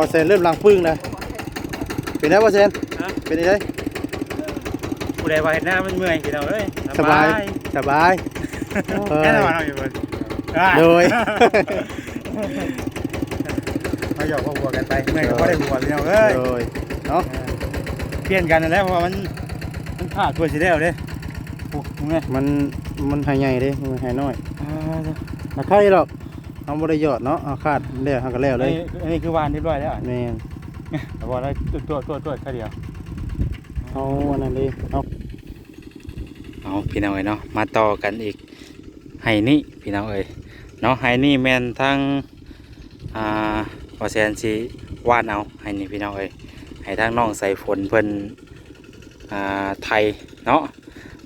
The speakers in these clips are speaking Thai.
พอเซนเริ่มลังปึ้งเลยเป็นไงพอเซนฮะ เป็นไงผู้ใดว่าเห็นหน้ามันเมื่อยพี่น้องเอ้ยสบายสบาย เออ แค่สบายเราอยู่บนโดย มาหยอกก็หัวกันไปเมื่อยก็บ่ได้หัวพี่น้องเอ้ยโดยเนาะเปลี่ยนกันนั่นแหละเพราะว่ามันมันขาดตัวสิแล้วเด้โอ้มึงไงมันมันหายใหญ่เด้มันหายน้อยมาใครหรอก เอาบ่ได้หยอดเนาะเอาคาดแล้วหักก็แล้วอันเลยนี้อันนี้คือวานเรียบร้อยแล้วแม่นแต่ว่าแล้วตัวตัวตัวตัวแค่เดียวเอาอันนั้นดิเอาเอาพี่น้องเอ้ยเนาะมาต่อกันอีกไห้นี่พี่น้องเอ้ยเนาะไห้นี่แม่นทั้งอ่าว่าแซนสิวาดเอาไห้นี่พี่น้องเอ้ยให้ทั้งน้องใส่ฝนเพิ่นอ่าไทยเนาะ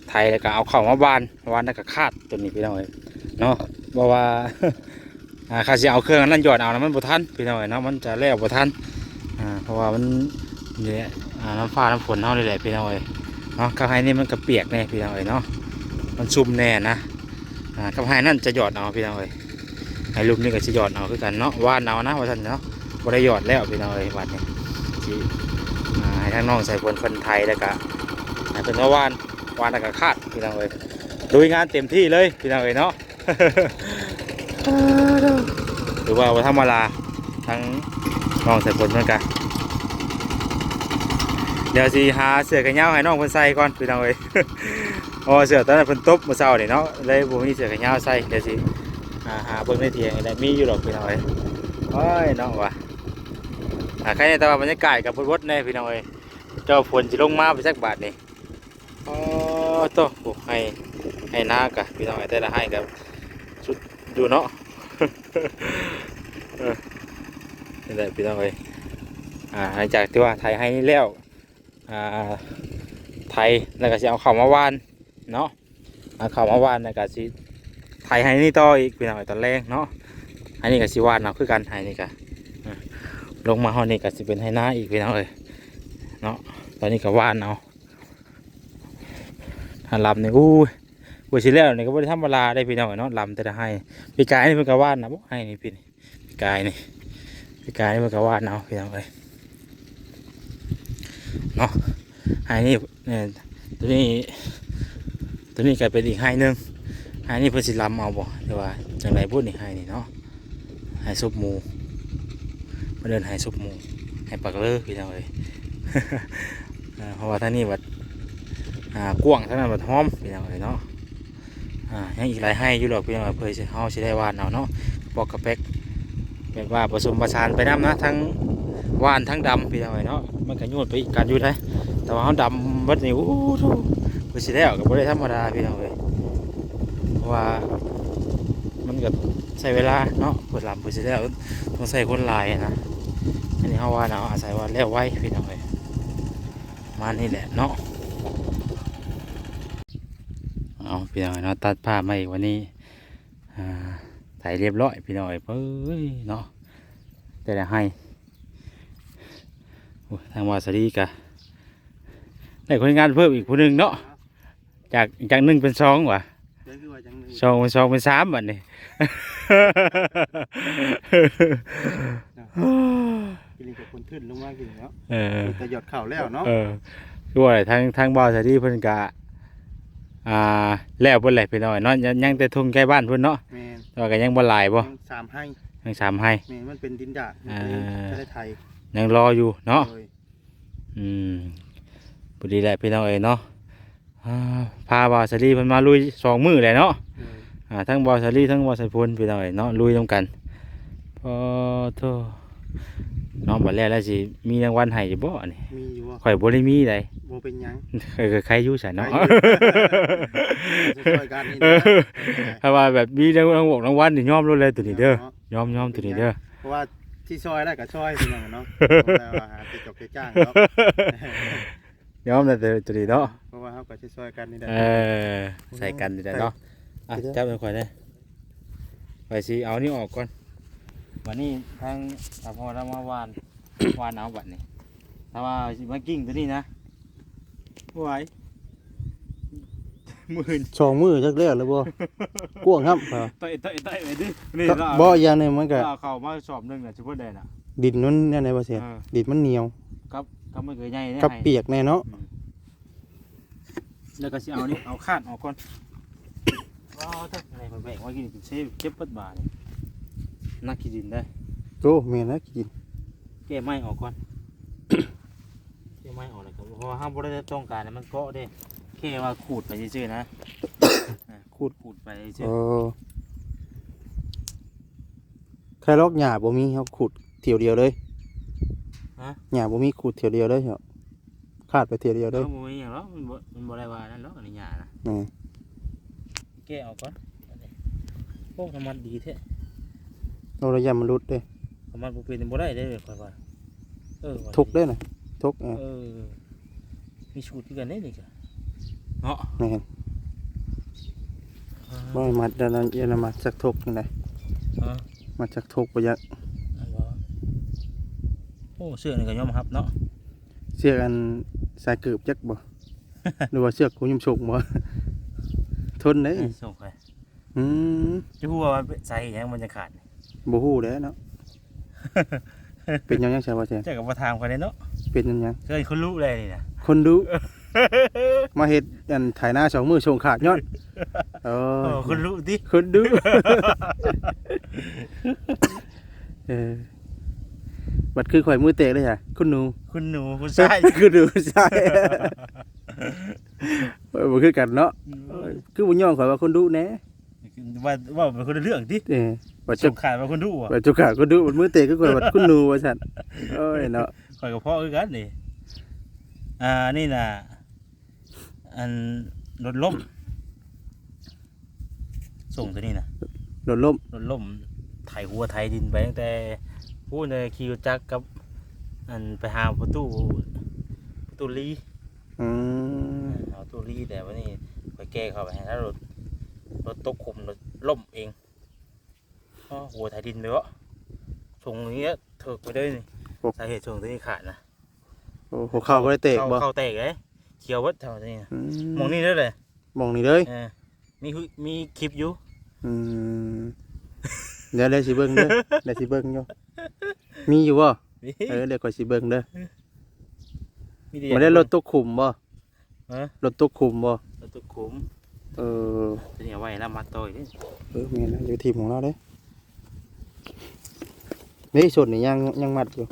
ไทยแล้วก็เอาเข้ามาบานวานแล้วก็คาดตัวนี้พี่น้องเอ้ยเนาะบอกว่า อ่าข้าสิเอาเครื่องนนั้นหยอดเอานะมันบทันพี่น้อยเนาะมันจะแล้วบทันอ่าเพราะว่ามันเนี่ยน้ำฟ้าน้ำฝนเฮานี่แหละพี่น้อยเนาะกับไฮนี่มันก็เปียกแน่พี่น้องเอ้ยเนาะมันชุ่มแน่นะอ่ากับไฮนั่นจะหยอดเอาพี่น้องเอ้ยไฮลุมนี่ก็จะหยอดเอาคือกันเนาะว่านเอานะว่าท่านเนาะบ่ได้หยอดแล้วพี่น้อยวันนี้ที่ให้ทางน้องใส่คนคนไทยแล้วก็ให้เป็นว่าว่านว่านแล้วก็คาดพี่น้อยลุยงานเต็มที่เลยพี่น้อยเนาะ รือว่าวันธรรมดาทั้งน้องใส่คนเหมือนกันเดี๋ยวสิหาเสือกันยาให้น้องเพิ่นใส่ก่อนพี่น้องเอ้ยเพราะว่าเสือตอนนั้นเพิ่นตบมื้อเช้านี่เนาะเลยบ่มีเสือกันยาใส่เดี๋ยวสิหาหาเบิ่งในเถียงนี่แหละมีอยู่หรอกพี่น้องเอ้ยโอ้ยน้องว่ะอ่าใครแต่ว่าบรรยากาศกับรถๆแน่พี่น้องเอ้ยเจ้าฝนสิลงมาไปสักบาทนี่อ๋อโตโอ้ให้ให้นากะพี่น้องเอ้ยแต่ละให้กับสุดอยู่เนาะ นี่แหละพี่น้องเอ้ยอ่าหลังจากที่ว่าไทยให้แล้วอ่าไทยแล้วก็สิเอาเข้าวมาวานเนาะเอาเข้าวมาวานแล้วก็สิไทยให้นี่ต่ออีกพี่น้องตอนแรกเนาะอันนี้ก็สิวานเอาะคือกันให้นี่ก็ลงมาห้องนี้ก็สิเป็นให้หน้าอีกพี่น้องเอ้ยเนาะตอนนี้ก็วานเอาถ้าลำนี่อู้ บุชิแล้วนี่ก็บ่ได้ธรรมดาได้พี่น้องเอ้ยเนาะลำแต่ละให้พี่กายนี่เพิ่นก็หวานนะบ่ให้นี่พี่นี่พี่กายนี่พี่กายนี่เพิ่นก็หวานเอาพี่น้องเอ้ยไฮนี่เนี่ยตัวนี้ตัวนี้กลายเป็นอีกไฮหนึงไฮนี่เพิ่นสิลำเอาบ่แต่ว่าจังไรพูดนี่ไฮนี่เนาะไฮซุปหมูมาเดินไฮซุปหมูไฮปักเลอพี่น้องเลยเอ่อเพราะว่าท่านี้วัดอ่ากว้างท่านั้นวัดหอมพี่น้องเลยเนาะ อ่ายังอีกหลายไฮอยู่หรอกพี่น้องเพื่อเฮาสิได้วานเอาเนาะปอกกระเป็กแบบว่าผสมผสานไปน้ำนะทั้งวานทั้งดำพี่น้องเลยเนาะมันก็โยนไปอีกการยู่ได้แต่ว่าเขาดำเบัดนี่โอ้โหไปสิแล้วก็บ่ได้ธรรมดาพี่น้องเอ้ยเพราะว่ามันก็ใช้เวลาเนาะเปิดลำเปิดสิแล้วต้องใส่คนลายนะอันนี้เขาว่าเนาะอาศัยว่าแล้วไว้พี่น้องเอ้ยมานี่แหละเนาะเอา พี่น้องเอ้ยเนาะตัดภาพมาอีกวันนี้อ่าถ่ายเรียบร้อยพี่น้องเอ้ยเอ้ยเนาะแต่ละให้โอ้ยทางวาสดีกะได้คนงานเพิ่มอีกผู้หนึ่งเนาะจากจากหนึ่งเป็นสองว่ะเดี๋ยวคือว่าจังหนึงสองเป็นสองเป็นสามบัดนี้กินกับคนขึ้นลงมากินแล้วเออแต่หยอดข้าวแล้วเนาะเออด้วยทางทางบ่าวสาดีเพิ่นกะ อ่าแล้วเพิ่นแหละพี่น้อยเนาะยังยังแต่ทุ่งใกล้บ้านเพิ่นเนาะแม่นแต่ว่าก็ยังบ่หลายบ่ยังสามให้ยังสามให้ แม่นมันเป็นดินดาดมันอ่าเป็นประเทศไทยยังรออยู่เนาะ โดยอืมพอดีแหละพี่น้องเอ้ยเนาะอ่าพาบ่าวสาดีเพิ่นมาลุยสองมื้อแหละเนาะโดยอ่าทั้งบอสลี่ทั้งบอสพลพี่น้องเอ้ยเนาะลุยน้ำกันพอโท น้องบัดแรกแล้วสิมีรางวัลให้อยู่บ่นี่มีอยู่ว่าข่อยบ่ได้มีใดโบเป็นหยังเคยใครอยู่ฉันเนาะช่วยกันนี่เอนะอถ้าว่าแบบมีรางวัลรางวัลนี่ยอมรู้เลยตัวนี้เด้อเนาะยอมยอมตัวนี้เด้อเพราะว่าที่ซอยแล้วก็ซอยพี่น้องเนาะเพราะว่าหาติดจอกติดจ้างเนาะยอมแต่ตัวนี้เนาะเพราะว่าเขาก็สิซอยกันนี่แหละเออใส่กันนี่แหละเนาะอะจับเป็นข่อยเด้อไปสิเอานี่ออกก่อน วันนี้ทางอาพอเรามาวาน วานเอาบัดนี่ถ้าว่าสิมากิ้งตัวนี้นะไหวหมื่นสองมือจักแล้วแล้วบ่ กวางครับต่อยต่อยต่อยไปดินี่ก็เราบ่อย่างหนึงมันก็ เราเข้ามาสอบหนึ่งน่ะเฉพาะแดนอะ ดินมันนั่นไหนบ่เสียเออ ดินมันเหนียวกับกับมันเกยใหญ่เนี่ยกับให้เปียกแน่เนาะอืมแล้วก็สิเอานี่เอาคาดออกก่อนว้าวถ้าอะไรมันแบ่งไว้กินเป็นเซฟเก็บเปิดบาทนี่ นักกินดินได้โอ้แม่นนะกินแก้ไม้ออกก่อน แก้ไม้ออกเลยครับเพราะว่าห้ามบ่ได้ต้องการให้มันเกาะเด้แค่ว่าขูดไปซื่อๆนะ อ่าขูดขูดไปซื่อโอ้ใครลอกหญ้าบ่มีเฮาขุดเที่ยวเดียวเลยฮะหญ้าบ่มีขุดเที่ยวเดียวเลยเหรอคาดไปเที่ยวเดียวๆเลเอยอบ่มีหยังหรอกมันบ่มันบ่ได้ว่านั่นหรอกอันนี้หยานะ นี่แก้ออกก่อนอันนี้โอ้น้ำมันดีแท้ เราระยะมันรุดเด้น้ำมันบ่เป็นบ่ได้เด้อค่อยว่าเออว่าทุกเด้น่ะทุกเออเออมีชูดคือกันเด้นี่จ้ะเนาะแม่นบ่ให้มัดดันนั้นเย็นมัดจักทุกจังไดอ่ามัดจักทุกบ่อยักอันบ่โอ้เสื้อนี่ก็ยอมรับเนาะเสือกอันสายเกือบจักบ่หรือว่าเสือกกูยมฉกบ่ทนเด้เอ้ยส่งไปอืมจะพูดว่ามันเป็นสาเหตุหยังมันจะขาดนี่ บ่ฮู้แหล้วเนาะ เป็นหยังยังใช่บ่แซ่เจ้ากับประทามกันเลยเนาะเป็นหยังยังเคยคนรู้เลยนี่นะคนดู มาเฮ็ดอันถ่ายหน้าสองมือชงขาดยอดโอ้โอ้คนรู้ดิคนดู เออบัดคือข่อยมือเตะเลยค่ะคุณหนู คุณหนูคุณชาย คือหนูใช่เออบ่คือกันเนาะเออคือบ่ย่องข่อยว่าคนดูแหน่ว่าว่าเป็นคนละเรื่องดิเออ บัดจจุบขาดว่าคนดูอะบัดจุกขาดคนดูบัดมือเตะคือข่อยบัดคุณหนูว่าซั่นโอ้ยเนาะคอยกับพ่อคือกันนี่อ่านี่น่ะอันรถล้มส่งตัวนี้นะโดนล่มรถล้มไถหัวไถดินไปตั้งแต่พูดในขี่รถจักรกับ อันไปหาประตูประตูลีอืมเอาประตูลีแต่ว่านี่คอยแก้เข้าไปให้ถ้ารถรถตกขุมรถล่มเองอ้อ หัวไถดินไปวะส่งอย่างเงี้ยเถิกไปเลยนี่สาเหตุส่งตัวนี้ขาดนะโอ้หัวเข่าบ่ได้เตะบ่เข้าเตะเลยเขียววัดเท่านี้นะอืมองนี่ได้เลยมองนี่เลยเออมีคุมีคลิปอยู่อืมเดี๋ยวเดี๋ยวสิเบิ่งเด้อเดี๋ยวสิเบิ่งอยู่มีอยู่บ่มีเออเดี๋ยวก่อยสิเบิ่งเด้อมีแต่มาได้รถตกขุมบ่ฮะรถตกขุมบ่รถตุกขุมเออตัวนี้เอาไว้แล้วมาต่อยนี่เออแม่นนะอยู่ทีมของเราเด้ นี่ส่วนนี่ยังยังมัดอยู่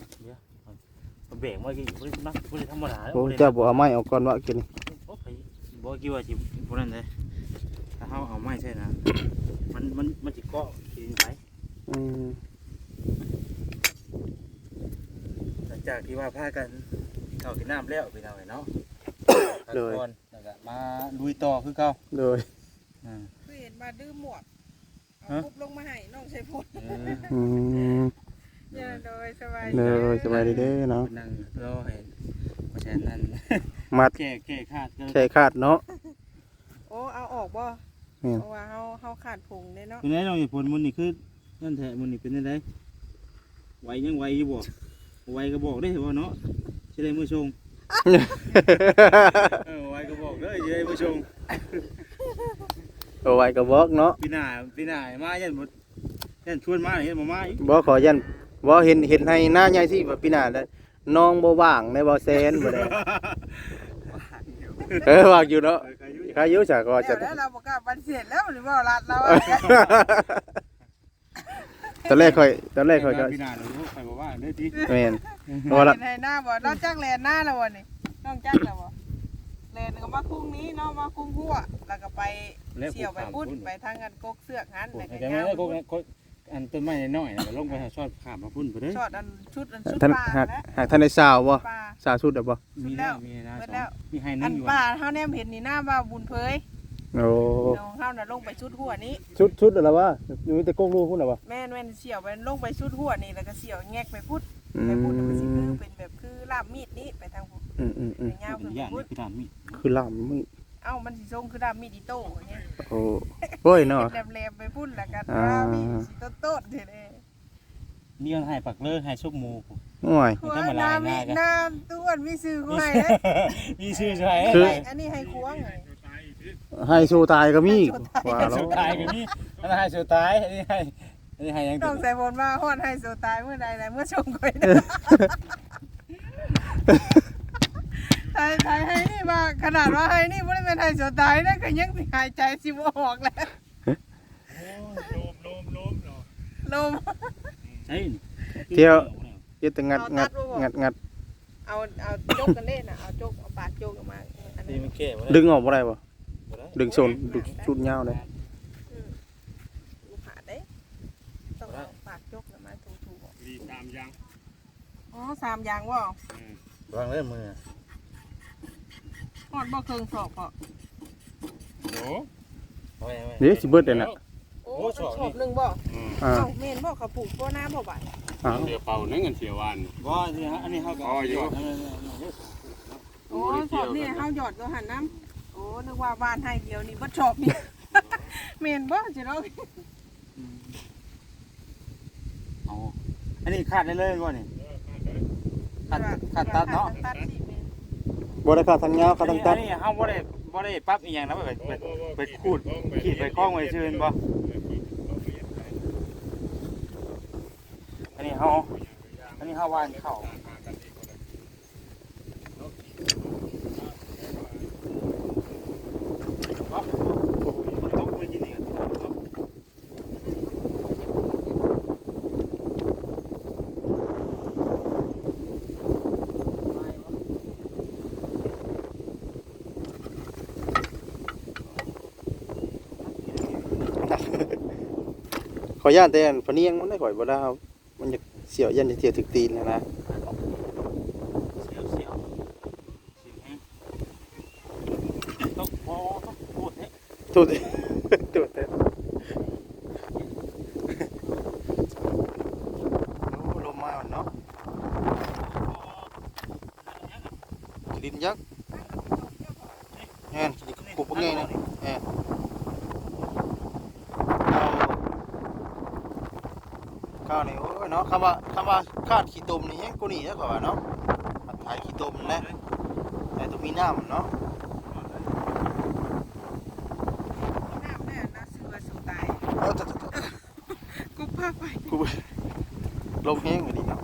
เอาเบรกเมื่อกี้บ่ได้นักบ่ได้ธรรมดาแล้วโอ้บ่ได้เจ้าบ่เอาไม้ออกก่อนว่ากินนี่โอ้ไปบ่คิดว่าสิบ่นั่นเลยถ้าเฮาเอาไม้ใช่นะมันมันมันสิเกาะกินไปอืมหลังจากที่ว่าพากันกินข้าวกินน้ำแล้วไปเอาไว้เนาะพักผ่อนแล้วก็มาลุยต่อคือเก่าโดยอืมคือเห็นมาดื้อหมวกเอา ฮะ ปุ๊บลงมาให้น้องใช้พลเอออืมอย่าโดยสบายโดยสบายดีเด้อเนาะนั่งรอให้เพราะฉะนั้นมัดแก้แก้คาดก็แค่คาดเนาะโอ้เอาออกบ่แม่นเพราะว่าเฮาเฮาขาดผงเด้เนาะเป็นไงน้องผลมันนี่คือนั่นแท้มันนี่เป็นยังไงไหวยังไหวอยู่บ่ไหวก็บอกได้บ่เนาะสิได้มือชงเออไหวก็บอกเด้อสิได้มือชง เอาไว้ก็บอกเนาะปีหน้าปีหน้ามายันบ่ยันชวนมาเห็นบ่มาอีกบ่ขอยันบ่เห็นเห็นให้หน้าใหญ่สิว่าปีหน้าได้น้องบ่ว่างในบ่แซนบ่ได้เออว่างอยู่เนาะใครอยู่จ้ะก็จะเดี๋ยวแล้วเราบ่กล้าปฏิเสธแล้วหรือว่ารัดเราอะตอนแรกค่อยตอนแรกค่อยก็ปีหน้าเราใครบ่ว่าเด้อติแม่นเพราะว่าละเห็นให้หน้าบ่เราจักแลนหน้าแล้วบ่นี่น้องจักแล้วบ่แลนก็มาคุ้ง นี้เนาะมาคุ้งหัวแล้วก็ไปเสี่ยวไปพุ่นไปทางกันกกเสือกหันแล้วก็แต่ยาแม่วก็ก็อันต้นไม้น้อยๆน่ะก็ลงไปหาชอดข้ามมาพุ่นไปเด้อช็อตอันชุดอันชุดท่านปลาหากแล้วหากท่านได้สาวบ่ปลาสาวสุดได้บ่มีแล้วมีนะเบิดสแล้องวมีให้อันั่นงอยู่ปลาเฮาแนมเห็นนี่หน้าว่าบุญเผยโอ้น้องเฮาน่ะลงไปชุดหัวนี้ ชุดชุดอะไรวะอยู่แต่กงลูกพุ่นน่ะบ่แม่นแม่นเสี่ยวไปลงไปชุดหัวนี่แล้วก็เสี่ยวแงกไปพุดอืไปพุดแล้วมันสิคือมเป็นแบบคือลาบมีดนี้ไปทางพุดอืมอืมอืไปมยาวเป็ขึ้นนย่านพุดคือตามมีคือลำมึง เอ้ามันสิทรงคือลาบมีดอีโต้อย่างเงี้ยโอ้โอ้ยเนาะ แหลมๆไปพุ่นแล้วก็อ่าลาบมีดสิโต๊ดๆเด้อนี่ให้ปักเลอให้ชุบหมูโอ้ยหัวธรรมดาน้ำมีง่ายกันน้ำต้วนมีซื้อกูให้เด้ มีชื่อใช่คือ อันนี้ให้ควงไงให้โชว์ตายก็มีให้โชว์ตายว่าแล้สุวดท้ายกันนี่อันนั้นให้สุดท้ายอันนี้ให้อันนี้ให้ยังต้องใส่บนมาฮอดให้โซตายเมื่อใดแหละเมื่อชมก่อยนะตายตายให้นี่มาขนาดว่าให้นี่บ่ได้เป็นให้โซตายนะก็ยังสิหายใจสิบ่ออกแล้วโลมโลมโลมเนาะลม ใช่เที่ยวเฮ็ดแต่งัดเอางัตัดดบ่บอกงัดงัดเอาเอาจกกันเล่นน่ะเอาจกเอาปากจกออกมาอันนี่นี้มันแก้บ่ดึงออกบ่ได้บ่ดึงโซนดึงชุดยาวเลยลูกหาได้ต้องเอาปากจกออกมาถูๆออกดีตามยังอ๋อสามอย่างว่าวางเลยมือ ฮอดบ่เครื่องสอบพอโอ้เอาไว้เอาไว้เดี๋ยวสิเบิดเลยน่ะ โอ้โอ้สอบสอบนี่หนึงบ่อืมอ่าเอ้าแม่นบ่เขาปลูกบ่น้ำบ่บาดอ้าวเดี๋ยวเป่านั่งกันเสียวัน บ่สิฮะอันนี้เฮาก็อ๋ออยู่โอ้สอบนี่เฮาหยอดก็หันน้ำโอ้นึกว่าบ้านให้เดียวนี่บ่ชอบนี่แม่นบ่จิเนาะเอาอันนี้ขาดได้เลยบ่นี่ขาดขาดตัดเนาะตัดสิแม่น บ่ได้ขาทางยาวขาทางตัดอันนี้เฮาบ่ได้บ่ได้ปรับอีหยังนะไปไปไปขูดขีดไปคล้องไว้ซื่อบ่อันนี้เฮาอันนี้เฮาวานเข้า อย่านแต่อันพะเนียงมันได้ข่อยบ่ได้ครับมันจะเสียวยันจะเสียวถึกตีนนะนะเสียวเสียวเสียวแห้งตกพอตกพูดเฮ้ตุดตุดเด้อโอ้ลมมาเนาะดินยักษ์แม่นสิกุบบ่ไงนะแม่นข้าวนี่โอ้ยเนาะ คำว่าคำว่าคาดขี้ตมนี่แฮงกูนี่แล้วกว่าเนาะผัดไทยขี้ตมนั่นะแต่ต้องมีน้ำเนาะน้ำแน่นะเสือสุตายเอาแต่กุพาไปกูลมแห้งเลยดิเนาะ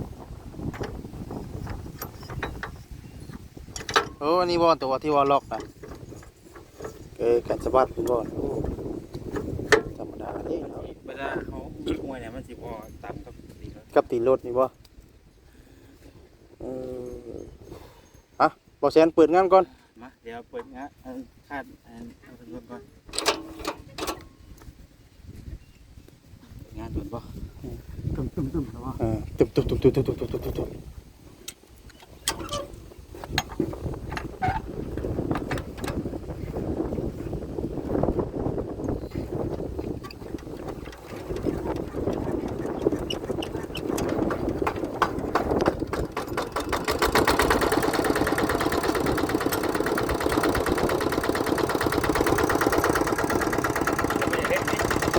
โอ้อันนี้บอลตัวที่ว่าล็อกนะเออกันสะบัดเป็นบอลโอ้ธรรมดาเลยเนาะ เวลาเขามวยเนี่ยมันสิบ่ตามกับตีรถ กับตีนรถนี่บ่เอออะบอแซนเปิดงานก่อน มาเดี๋ยวเปิดงะอันคาดอันเอาเป็นรถก่อนงานด่วนบ่ตึมตึมตึมแล้วบ่เออตุบตุบตุบตุบตุบตุบตุบตุบตุบ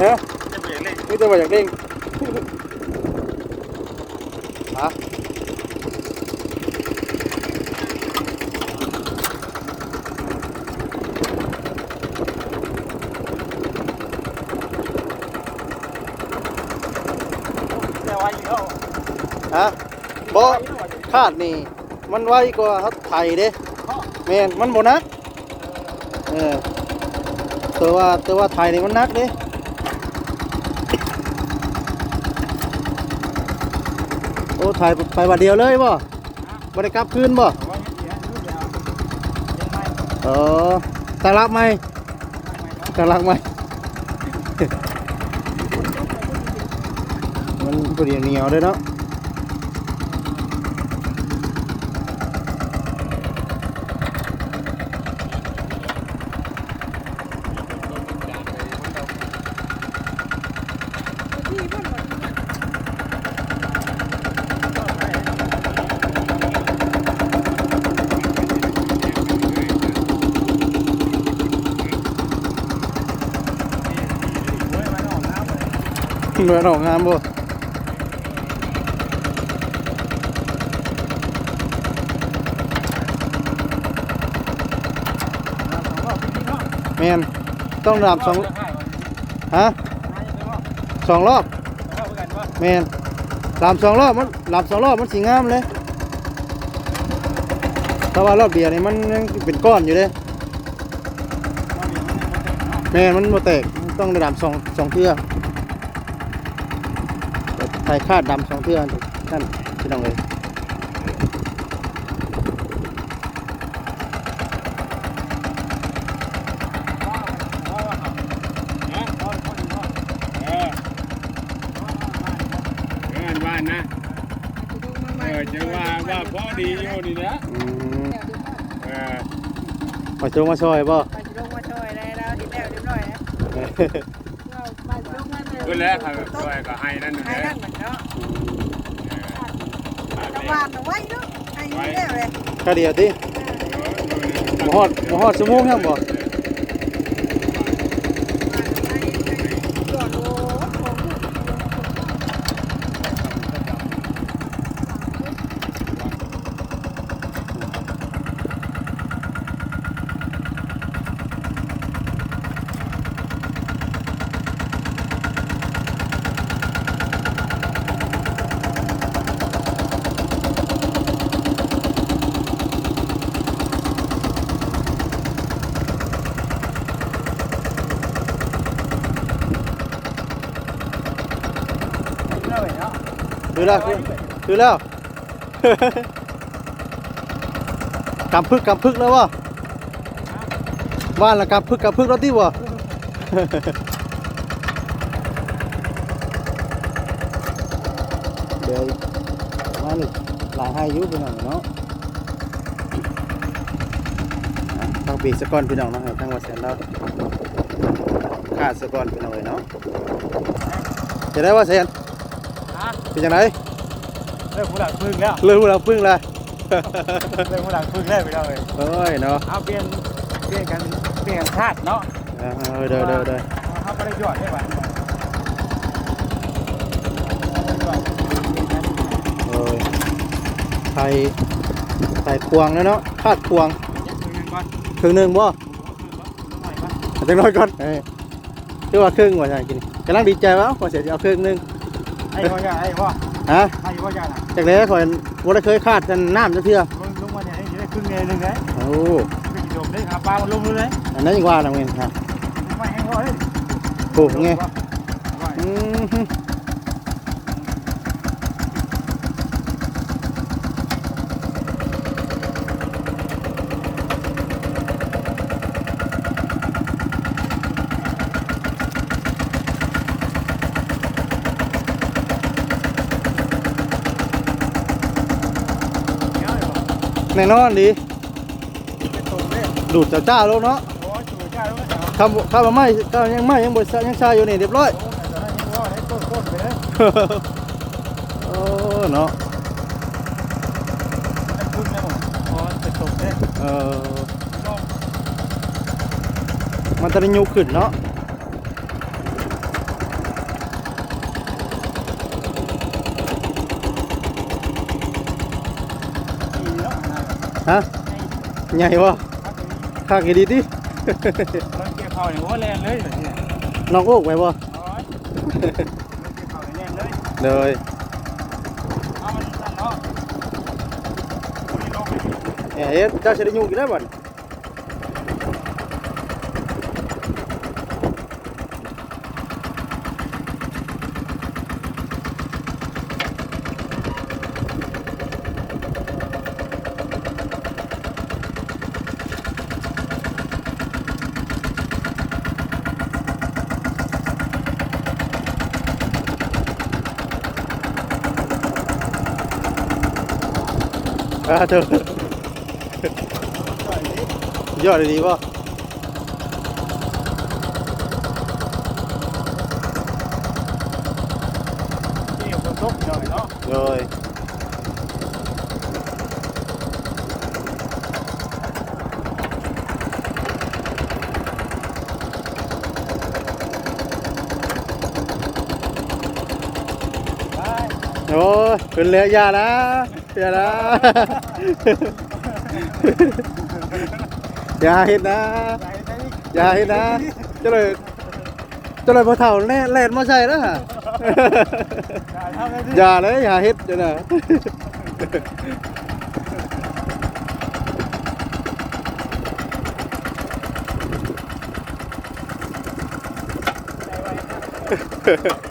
เนาะ จะ ไปเล่นนี่จะมาจากเด้งฮะแต่ว่าอยู่เฮาฮะบอคาดนี่ มันไวกว่าเขาไทยเด้แม่นมันโบนักเออแต่ว่าแต่ว่าไทยนี่มันนักเด้ โอ้ไทยไปวันเดียวเลยบ่บ่ได้กลับคืนบ่เฮ็ดเสียรู้แล้วยังไงเออตาลักไหมตาลักไหมมันพอดีเหนียวเลยเนาะ เหมือนออกงานบ่แมนต้องดาบสองฮะสองรอบแม่นลามสองรอบมันลามสองรอบมันสีงามเลยแต่ว่ารอบเดียวนี่มันยังเป็นก้อนอยู่เลยแม่นมันบ่แตกมันต้องได้ดำสองสองเทื่อไทยคาดดำสองเทื่อนั่นพี่น้องเลยเออเออบ้านนะเออจะว่าว่าพอดีอยู่นี่นะอืมเออมาจงมาซอยบ่ไปลงมาช่วยได้แล้วที่แล้วเรียบร้อยแล้วเราไปลงมาเลยก็แล้วเขาช่วยก็ให้นั่นหนะนั่นเหมื วานเอาไว้เนาะให้อยังแล้วเลย ก็เดียวติบ่ฮอดบ่ฮอดชั่วโมงยังบ่ คือแล้วคือแล้วกำพึกกำพึกแล้ววะบ้านละกำพึกกำพึกแล้วที่วะเดี๋ยวมาหนึ่งหลายให้ยุพี่น้องเนาะอะทางปีสะก้อนพี่น้องนะครับทางวัดแสนเราขาดสะก้อนพี่น้องเลยเนาะจะได้ว่าแสน เป็นยังไงเลิกผู้หลังพึ่งแล้วเรื่องเราพึ่งเลยเลิกผู้หลังพึ่งแล้วไปเลยเอ้ยเนาะเอาเปลี่ยนเปลี่ยนกันเปลี่ยนกันชาติเนาะเออเด้อเด้อเด้อเขาไม่ได้ยอดได้ป่ะเอ้ยไทยไทยพวงแล้วเนาะคาดพวงครึ่งหนึ่งบ่เอาจังน้อยก่อนเอ้ยคือว่าครึ่งว่าใช่กินกำลังดีใจวะพอเสียจะเอาครึ่งหนึง ไอ้พ่อใหญ่ไอ้พ่อฮะไอ้พ่อใหญ่น่ะจากไหนข่อยบ่ได้เคยคาดกันน้ำจักเทื่อลุงลุงมาเนี่ยได้ครึ่งเงินหนึ่งเลยโอ้ไปกินนมได้หาปลามาลุงเลยอันนั้นยังว่าน่ะเว้ยฮะไม่ให้พ่อเลยโอ้ไงอืมฮึ แน่นอนดีดูดเจ้าเจ้าแล้วเนาะโอ้จู่จ้ารู้ไหมคำคำว่าไม่ก็ยังไม่ยังบริษัทยังชายอยู่นี่เรียบร้อยโอ้แต่นั้นยังพ่อให้ต้นต้นไปเลยโอ้เนาะให้พึ่งนะผมพอจะตกเนี่ยเออมันจะได้ยุขึ้นเนาะ ดีแล้วนะ ฮะใหญ่วะข้างกี่ดีดิเราเกี่ยวเขาเนี่ยโอ้แรงเลยแบบนี้น้องโอ๊กไว้บ่โอ้ยเราเกี่ยวเขาแรงเลยเลยเอามันสั่นเนาะมีลงไปเอ๊ะเจ้าจะได้ยุกี่ได้บ่ อ่าเจอยอดดีป่ะเกี่ยวกับตกหน่อยเนาะเลยโอ้ยเป็นเรือยานะ อย่านะ อย่าเห็นนะ อย่าเห็นนะเจะเลยเจะเลยพอเท่าแล่แล่นมาใส่แล้วฮะอย่าเลยอย่าเฮ็ดเดี๋ยวนะส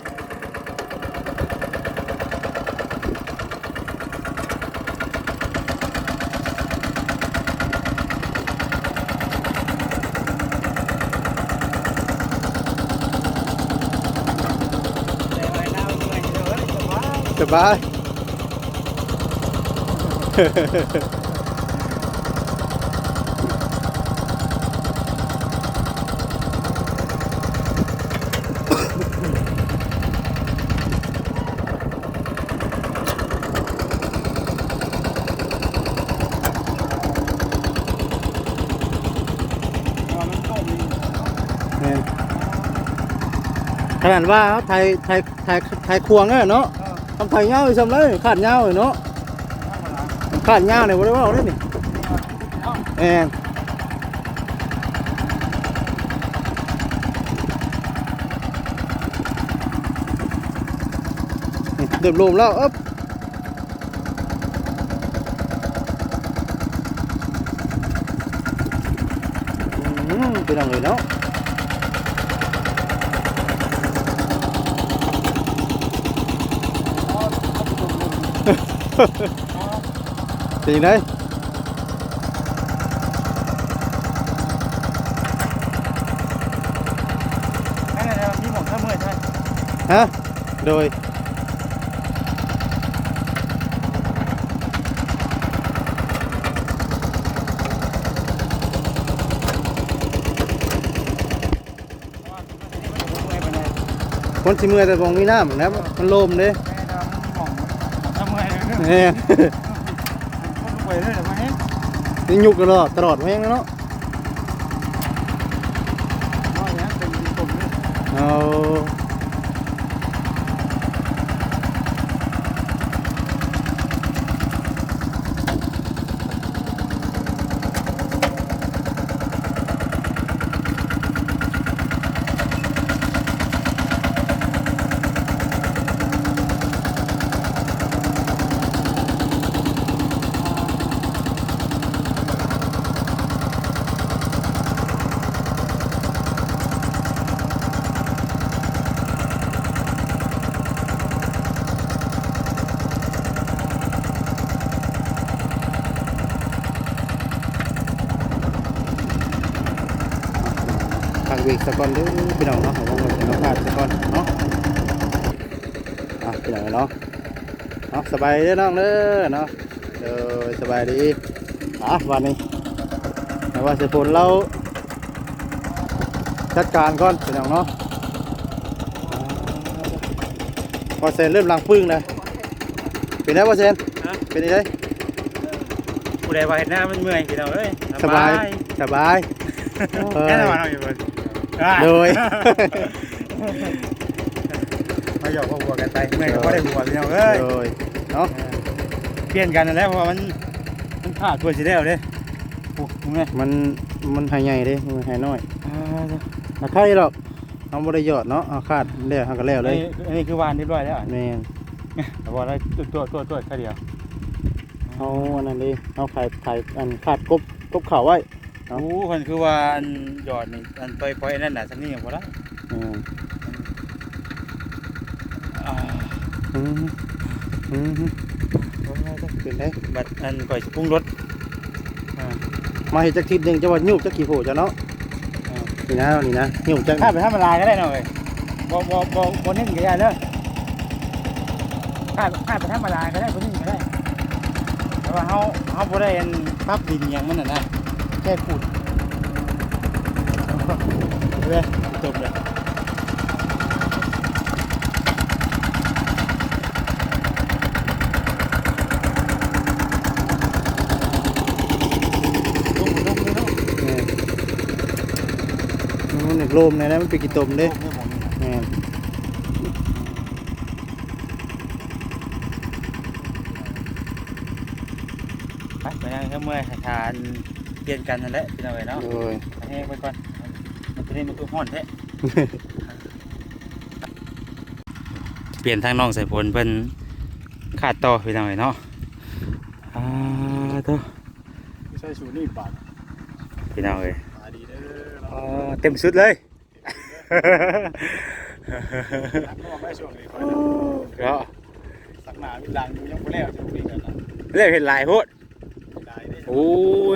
บาย ขนาดว่าไทยไทยไทยไทยควงเนี่ยเนาะ ทยเงาอีกสำเลยขาดเงาเลยเนาะขา เงาเนี่ยบ่ได้ว่าเอาได้นี่แอนนี่เดือบลมแล้วอ๊บอืมเป็นอะไรเนาะเป็นยังไงฮะ โดยคนสิเมื่อแต่บองมีน้ำนะมันลมเด้ เนี่ย นี่ยุกตลอดตลอดแม่งเนาะเอาพัก เบรกสักก่อนเด้อพี่น้องเนาะให้วงเงินน้องพาดสักก่อนเนาะอะพี่น้องเนาะเนาะสบายเด้อน้องเด้อเนาะเออสบายดีอะวันนี้แต่ว่าสิผลเราจัดการก่อนพี่น้องเนาะพอเซนเริ่มลังปึ้งเลยเป็นไงพอเซนเป็นยังไงผู้ใดว่าเห็นหน้ามันเมื่อยพี่น้องเอ้ยสบายสบายแน่นอนเอาอยู่บน โดย มาหยอกหัวกันไปเมื่อยก็บ่ได้หัวพี่น้องเอ้ยโดยเนาะเปลี่ยนกันนั่นแหละเพราะว่ามันมันขาดตัวสิแล้วเด้โอ้มึงไงมันมันหายใหญ่เด้มันหายน้อยราคาหรอกเอาบ่ได้ยอดเนาะเอาคาดแล้วหักก็แล้วเลยอันนี้คือวานเรียบร้อยแล้วแม่นแต่ว่าได้ตัวตัวตัวแค่เดียวเอาอันนั้นดิเอาไข่ไข่อันคาดกบกบเข่าไว้ โอ้คนคือว่าอันหยอดนี่อันปล่อยๆนั่นน่ะสักนี่ยังบ่ได้อืมอ่าอืมอืมโอ้ยเป็นได้บัดอันก่อยสิปรุงรสอ่ามาเฮ็ดจักทิศหนึงจะว่ายุบจักกี่โผจ้ะเนาะอ่านี่นะนี่นะยุบจักข้าไปทำอะไรก็ได้หน่อยบ่บ่บ่บ่เน้นก็ได้เด้อข้าข้าไปทำอะไรก็ได้บ่เน้นก็ได้แต่ว่าเฮาเฮาบ่ได้อันปรับดินหยังมันน่ะนะแค่ขุดเลยจบเลยลงลงเลยเนาะแม่นมันนึกลมเลยนะมันเป็นกี่ตมเด้ลงเลยหมองนี่นะแม่นไปไปยังก็เมื่อยให้ทาน เปลี่ยนกันนั่นแหละพี่น้องเอ้ยเนาะโดยให้ไว้ก่อนมันจะได้มันคือห้อนแท้ปลี่ยนทางน้องสายฝนเพิ่นขาดต่อพี่น้องเอ้ยเนาะอ่าโตใช่สูตรนี่บาทพี่น้องเอ้ยตาดีเด้ออ่าเต็มสุดเลยนักก็ไม่ช่วงนี้ค่อยก็สักหนามีลังอยู่ยังบ่แล้วจะคุยกันนะเรียกเห็นหลายโพดได้เด้ โอ้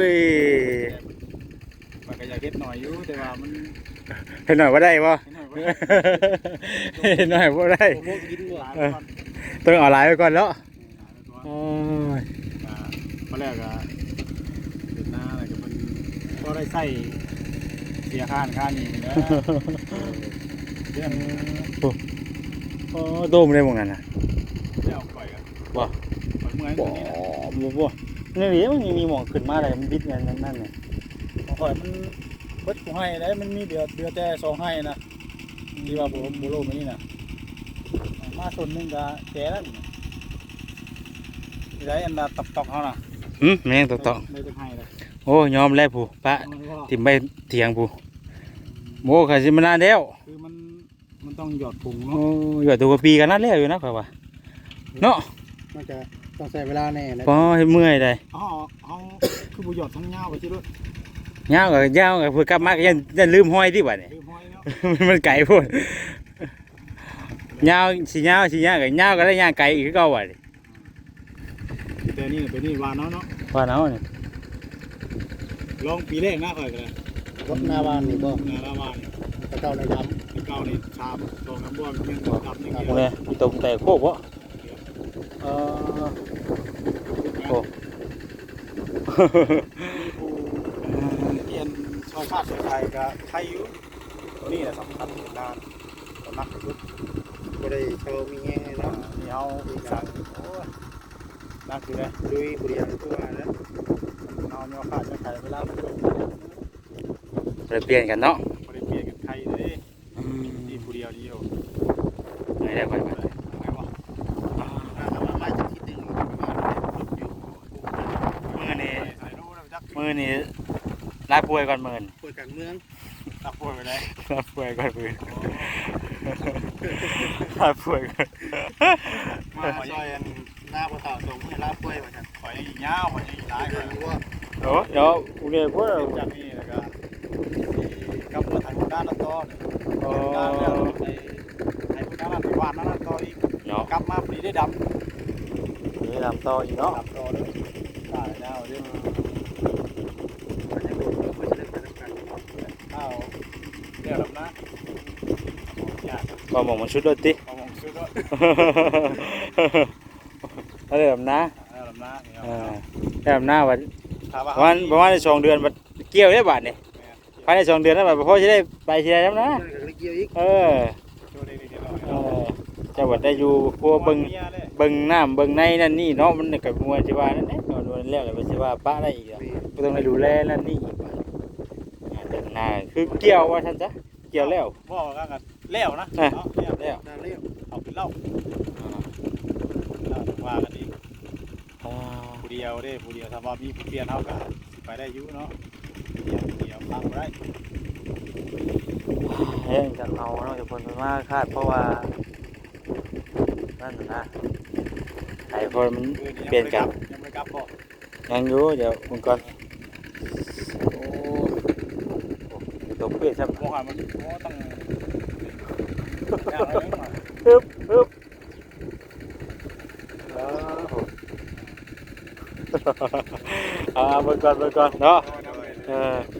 ยมันก็อยากเฮ็ดหน่อยอยู่แต่ว่ามันเห็นหน่อยว่าได้ป่เฮ็ดหน่อยบ่ได้เห็นหน่อยว่าได้โอ้โหกินหลายก่อนต้องเอาหลายไปก่อนแล้วโอ้ยมาแรกอะเป็นหน้าอะไรกับมันก็ได้ใส่เสียค่าค่านี่นะเรื่องโอ้โดมเลยหมองนั้นนะเรื่องปล่อยกันบ่ปล่อยเมื่อยบ่นี่ นะบ่บ่นี่นี่มันยังมีหมองขึ้นมาอะไรมันบิดนั่นนั่นนั่นน่ะของข่อยมันเบิดกูให้ได้มันมีเดือดเดือดแต่สองให้นะที่ว่าโบโบโลมานี่นะมาส่วนหนึ่งก็แก่แล้วนี่ที่ได้อันดาตับตอกเขาน่ะหืมแม่งตอกตอกไม่ต้องให้เลยโอ้ยอมแล้วผู้ปะมันก็ทิมไปเถียงผู้โมขาสิมานานแล้วคือมันมันต้องหยอดผงโอ้เนาะยอยู่ตัวปีกันนั่นแล้วอยู่นะข่อยว่าเนาะมันจะ ต้องใช้เวลาแน่เลยพอให้เมื่อยได้อ๋อเอาคือบุหยอดทั้งเงาไปที่ด้วยยาวกับยาวกับเพื่อกลับมาก็ยันยันลืมห้อยที่บัดนี่ลืมห้อยเนาะ มันไกลพุ่นยาวสิยาวสิยาวกับยาวก็ได้ยางไกลอีกคือเก่าบัดนี่แต่นี่เป็นนี่วานเนาะเนาะว่าเนาะนี่ลองปีแรกหน้าข่อยกันเลยรถหน้าบ้านนี่บ่หน้าหน้าบ้านกระเจ้าในดเก้านี่ชามสองน้ำบ้วนยังดำยังพวกเดียวนี้มีตรงแต่โคกบ่ เออโอ้ เรียนชาวชาติไทยกับไทยอยู่นี่แหละสำคัญด้านสำนักพุทธำบ่ได้โชว์มีแง่เนาะนี่เขาสั่งโอ้ยนั่นคือไงลุยบุรีรัมย์ตัวนะเอาเนาะขาดจะขายเวลามันไปเปลี่ยนกันเนาะ บริเปลี่ยนกันใครเลยที่ผู้เดียวเดียว ไม่ได้ไปไป ไงวะ มาจากที่ตึงประมาณอยู่ มือนี่ ถ่ายรูปนะจัก มือนี่ลาป่วยก่อนมือนป่วยกลางเมืองตักป่วยไปเลยลาป่วยก่อนมือนลาป่วยก่อนมาซซออยยอันหน้าบ่เฒ่าสงให้ลาป่วยว่าซั่นข่อยยาวข่อยหลายเดืข่ออนยว่าโอ้เดี๋ยวกูเนี่ยพวกเราจากนี่แล้วก็กับมาทางด้านนั้นต่อเนี่ยโอ้ด้านแล้วไอ้ไอ้ด้านนั้นไปวานนั้นต่ออีกเนาะกลับมาพอดีได้ดำนี่ลำต่ออีกเนาะดำต่อเลยได้แล้วเรื่อง มันจะโดนเราก็จะได้ไปทำกัน ข้าวเรื่องดำนะอยากก็มองมันชุดรถติ เอามองซื้อก็เอาเลยแบบนะเรื่องดำนะเออแบบหน้าวันถามว่าประมาณประมาณสองเดือนบัดเกี่ยวได้บาทนี่ภายในสองเดือนนั้นบัดพ่อจะได้ไปเชียร์แล้วนะเรื่องเกี่ยวอีกเออช่วยได้เด็กๆหน่อยเออเจะบัดได้อยู่ครัวเบิ่งเบิ่งน้ำเบิ่งในนั่นนี่เนาะมันกับมวยสิว่านั่นแหละนอนวันแรกก็สิว่าป้าได้อีกอะก็ต้องได้ดูแลนั่นนี่อีกบาด อ่าเดินหน้าคือเกี่ยวว่าท่านจ๊ะเกี่ยวแล้วพ่อกันกันแล้วนะอะแล้วแล้วนานแล้วเอาเป็นเหล้าว่ากันอีกอ่าผู้เดียวเด้ผู้เดียวถ้าว่ามีผู้เปลี่ยนเท่ากันไปได้อยู่เนาะเดียวเดียวพังได้เฮ้ยจะเอาเนาะทุกคนมันมาคาดเพราะว่านั่นน่ะนะไอ้คนมัน เปลี่ยนกัน ยังไม่กลับพ่อยังอยู่เดี๋ยวคุณก่อนโอ้ตัว เปลี่ยนใช่ไหมโมหันมันโมต้องฮึบฮึบอ้าวอ่าเบิ่งก่อนเบิ่งก่อนเนาะเออ